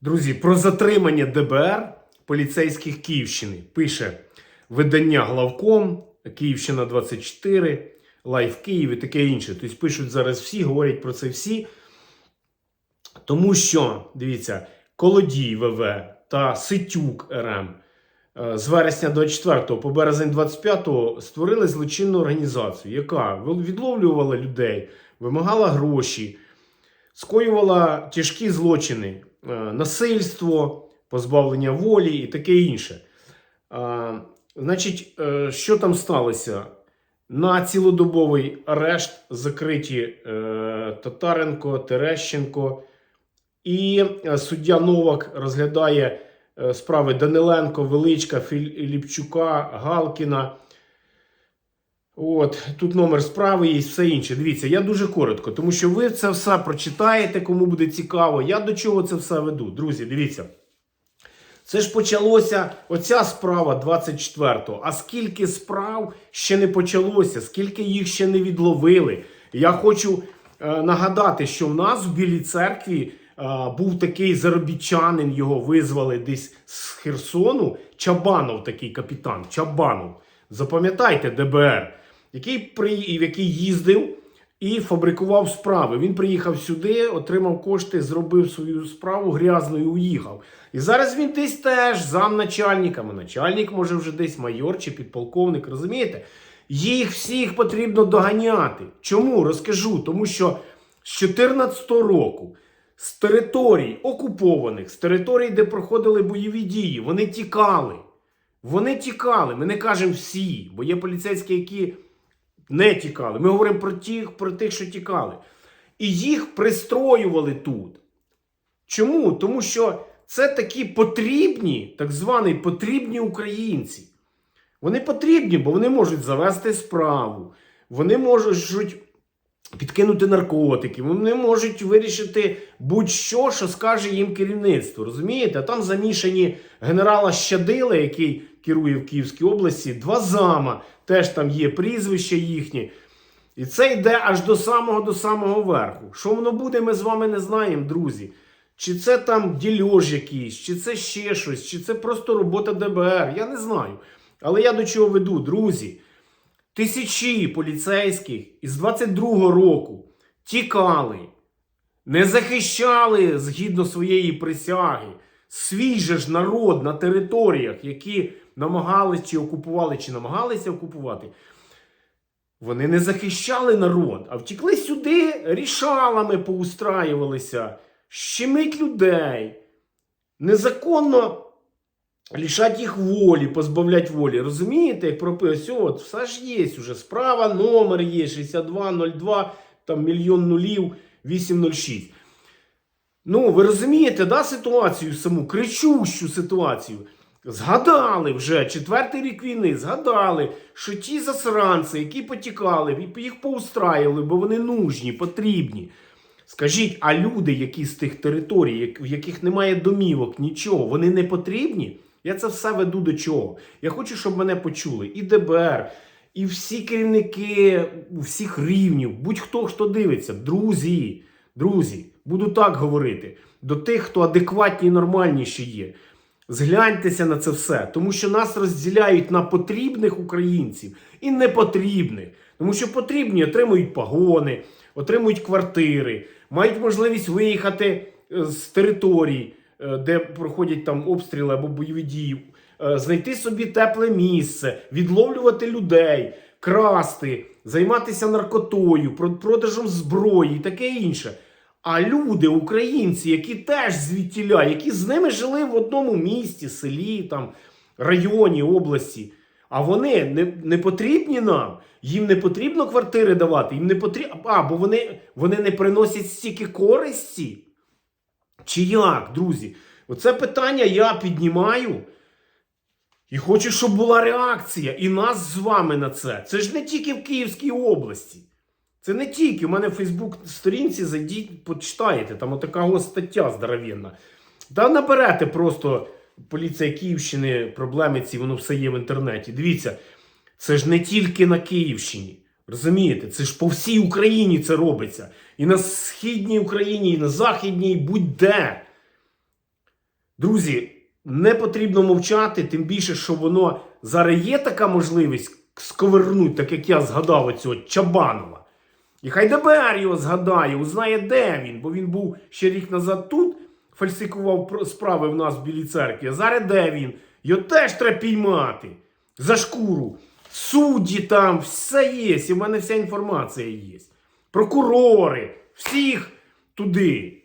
Друзі, про затримання ДБР поліцейських Київщини пише видання главком, Київщина 24, Лайф Київ і таке інше. Тобто пишуть зараз всі, говорять про це всі. Тому що, дивіться, Колодій ВВ та Ситюк РМ е, з вересня 24 по березень 25 створили злочинну організацію, яка відловлювала людей, вимагала гроші, скоювала тяжкі злочини, е, насильство, позбавлення волі і таке інше. Значить, е, що там сталося? На цілодобовий арешт закриті е, Татаренко, Терещенко. І суддя Новак розглядає справи Даниленко, Величка, Філіпчука, Галкіна. От, тут номер справи і все інше. Дивіться, я дуже коротко, тому що ви це все прочитаєте, кому буде цікаво. Я до чого це все веду. Друзі, дивіться. Це ж почалося оця справа 24-го. А скільки справ ще не почалося, скільки їх ще не відловили. Я хочу е, нагадати, що в нас в Білій церкві е, був такий заробітчанин, його визвали десь з Херсону. Чабанов такий капітан. Чабанов. Запам'ятайте ДБР, який, при, який їздив і фабрикував справи. Він приїхав сюди, отримав кошти, зробив свою справу грязно і уїхав. І зараз він десь теж замначальниками. Начальник може вже десь майор чи підполковник, розумієте? Їх всіх потрібно доганяти. Чому? Розкажу. Тому що з 2014 року з територій окупованих, з територій, де проходили бойові дії, вони тікали. Вони тікали. Ми не кажемо всі, бо є поліцейські, які не тікали. Ми говоримо про тих, про тих, що тікали. І їх пристроювали тут. Чому? Тому що це такі потрібні, так звані потрібні українці. Вони потрібні, бо вони можуть завести справу, вони можуть підкинути наркотики, вони можуть вирішити будь-що, що скаже їм керівництво. Розумієте? А там замішані генерала Щадила, який керує в Київській області, два зама, теж там є прізвища їхні. І це йде аж до самого до самого верху. Що воно буде, ми з вами не знаємо, друзі. Чи це там дільож якийсь, чи це ще щось, чи це просто робота ДБР. Я не знаю. Але я до чого веду, друзі. Тисячі поліцейських із 22-го року тікали, не захищали згідно своєї присяги свій же ж народ на територіях, які намагалися чи окупували, чи намагалися окупувати. Вони не захищали народ, а втікли сюди, рішалами поустраювалися, щемить людей, незаконно лишать їх волі, позбавлять волі. Розумієте, як прописує, от все ж є уже справа, номер є 6202, там мільйон нулів, 806. Ну, ви розумієте, да, ситуацію саму, кричущу ситуацію. Згадали вже четвертий рік війни, згадали, що ті засранці, які потікали, їх поустраювали, бо вони нужні, потрібні. Скажіть, а люди, які з тих територій, в яких немає домівок, нічого, вони не потрібні? Я це все веду до чого. Я хочу, щоб мене почули і ДБР, і всі керівники всіх рівнів, будь-хто хто дивиться, друзі, друзі, буду так говорити до тих, хто адекватні і нормальні ще є. Згляньтеся на це все, тому що нас розділяють на потрібних українців і непотрібних. Тому що потрібні отримують погони, отримують квартири, мають можливість виїхати е, з територій, е, де проходять там обстріли або бойові дії, е, знайти собі тепле місце, відловлювати людей, красти, займатися наркотою, продажем зброї і таке інше. А люди, українці, які теж звідтіля, які з ними жили в одному місті, селі, там, районі, області. А вони не, не потрібні нам. Їм не потрібно квартири давати, їм не потрібно. А, бо вони, вони не приносять стільки користі. Чи як, друзі? Оце питання я піднімаю. І хочу, щоб була реакція і нас з вами на це. Це ж не тільки в Київській області. Це не тільки. У мене в Фейсбук сторінці зайдіть, почитаєте. Там отака стаття здоровенна. Та наберете просто поліція Київщини, проблеми ці, воно все є в інтернеті. Дивіться, це ж не тільки на Київщині. Розумієте, це ж по всій Україні це робиться. І на східній Україні, і на західній, будь-де. Друзі, не потрібно мовчати, тим більше, що воно зараз є така можливість сковернуть, так як я згадав оцього Чабанова. І хай ДБР його згадає, узнає, де він, бо він був ще рік назад тут, фальсифікував справи в нас в Білій церкві. А зараз де він? Його теж треба піймати за шкуру. Судді там, все є, і в мене вся інформація є. Прокурори, всіх туди.